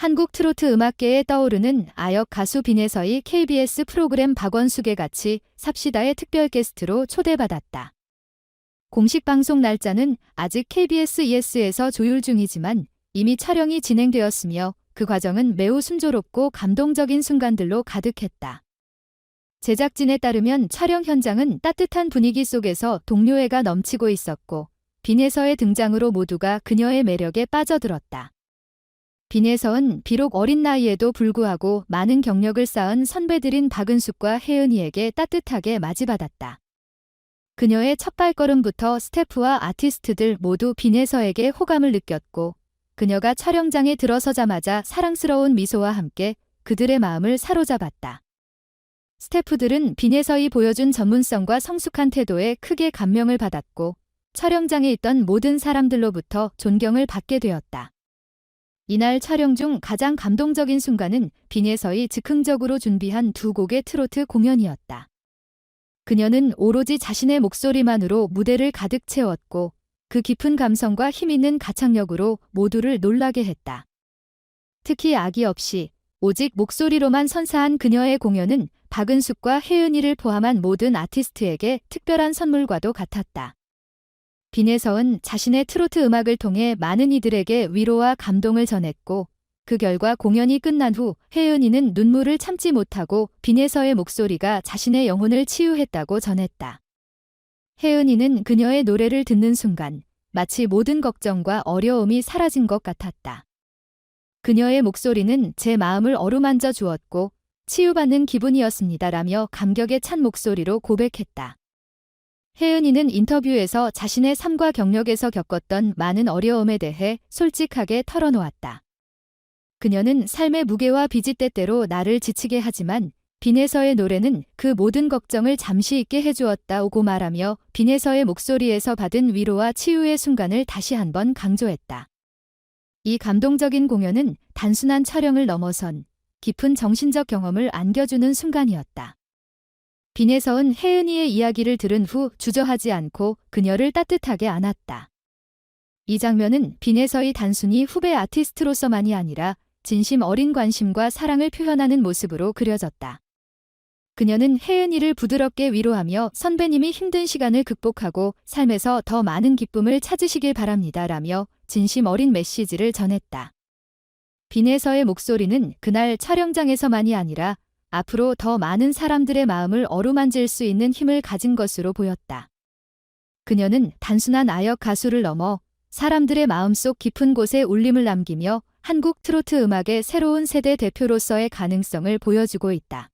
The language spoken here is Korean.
한국 트로트 음악계에 떠오르는 아역 가수 빈에서의 KBS 프로그램 박원숙에 같이 삽시다의 특별 게스트로 초대받았다. 공식 방송 날짜는 아직 KBS ES에서 조율 중이지만 이미 촬영이 진행되었으며 그 과정은 매우 순조롭고 감동적인 순간들로 가득했다. 제작진에 따르면 촬영 현장은 따뜻한 분위기 속에서 동료애가 넘치고 있었고 빈에서의 등장으로 모두가 그녀의 매력에 빠져들었다. 빈에서는 비록 어린 나이에도 불구하고 많은 경력을 쌓은 선배들인 박은숙과 혜은이에게 따뜻하게 맞이받았다. 그녀의 첫 발걸음부터 스태프와 아티스트들 모두 빈에서에게 호감을 느꼈고 그녀가 촬영장에 들어서자마자 사랑스러운 미소와 함께 그들의 마음을 사로잡았다. 스태프들은 빈에서이 보여준 전문성과 성숙한 태도에 크게 감명을 받았고 촬영장에 있던 모든 사람들로부터 존경을 받게 되었다. 이날 촬영 중 가장 감동적인 순간은 빈에서이 즉흥적으로 준비한 두 곡의 트로트 공연이었다. 그녀는 오로지 자신의 목소리만으로 무대를 가득 채웠고 그 깊은 감성과 힘있는 가창력으로 모두를 놀라게 했다. 특히 악의 없이 오직 목소리로만 선사한 그녀의 공연은 박은숙과 혜은이를 포함한 모든 아티스트에게 특별한 선물과도 같았다. 빈에서은 자신의 트로트 음악을 통해 많은 이들에게 위로와 감동을 전했고 그 결과 공연이 끝난 후 혜은이는 눈물을 참지 못하고 빈에서의 목소리가 자신의 영혼을 치유했다고 전했다. 혜은이는 그녀의 노래를 듣는 순간 마치 모든 걱정과 어려움이 사라진 것 같았다. 그녀의 목소리는 제 마음을 어루만져 주었고 치유받는 기분이었습니다라며 감격에 찬 목소리로 고백했다. 혜은이는 인터뷰에서 자신의 삶과 경력에서 겪었던 많은 어려움에 대해 솔직하게 털어놓았다. 그녀는 삶의 무게와 빚이 때때로 나를 지치게 하지만 빈에서의 노래는 그 모든 걱정을 잠시 잊게 해주었다고 말하며 빈에서의 목소리에서 받은 위로와 치유의 순간을 다시 한번 강조했다. 이 감동적인 공연은 단순한 촬영을 넘어선 깊은 정신적 경험을 안겨주는 순간이었다. 빈에서은 혜은이의 이야기를 들은 후 주저하지 않고 그녀를 따뜻하게 안았다. 이 장면은 빈에서의 단순히 후배 아티스트로서만이 아니라 진심 어린 관심과 사랑을 표현하는 모습으로 그려졌다. 그녀는 혜은이를 부드럽게 위로하며 선배님이 힘든 시간을 극복하고 삶에서 더 많은 기쁨을 찾으시길 바랍니다. 라며 진심 어린 메시지를 전했다. 빈에서의 목소리는 그날 촬영장에서만이 아니라 앞으로 더 많은 사람들의 마음을 어루만질 수 있는 힘을 가진 것으로 보였다. 그녀는 단순한 아역 가수를 넘어 사람들의 마음속 깊은 곳에 울림을 남기며 한국 트로트 음악의 새로운 세대 대표로서의 가능성을 보여주고 있다.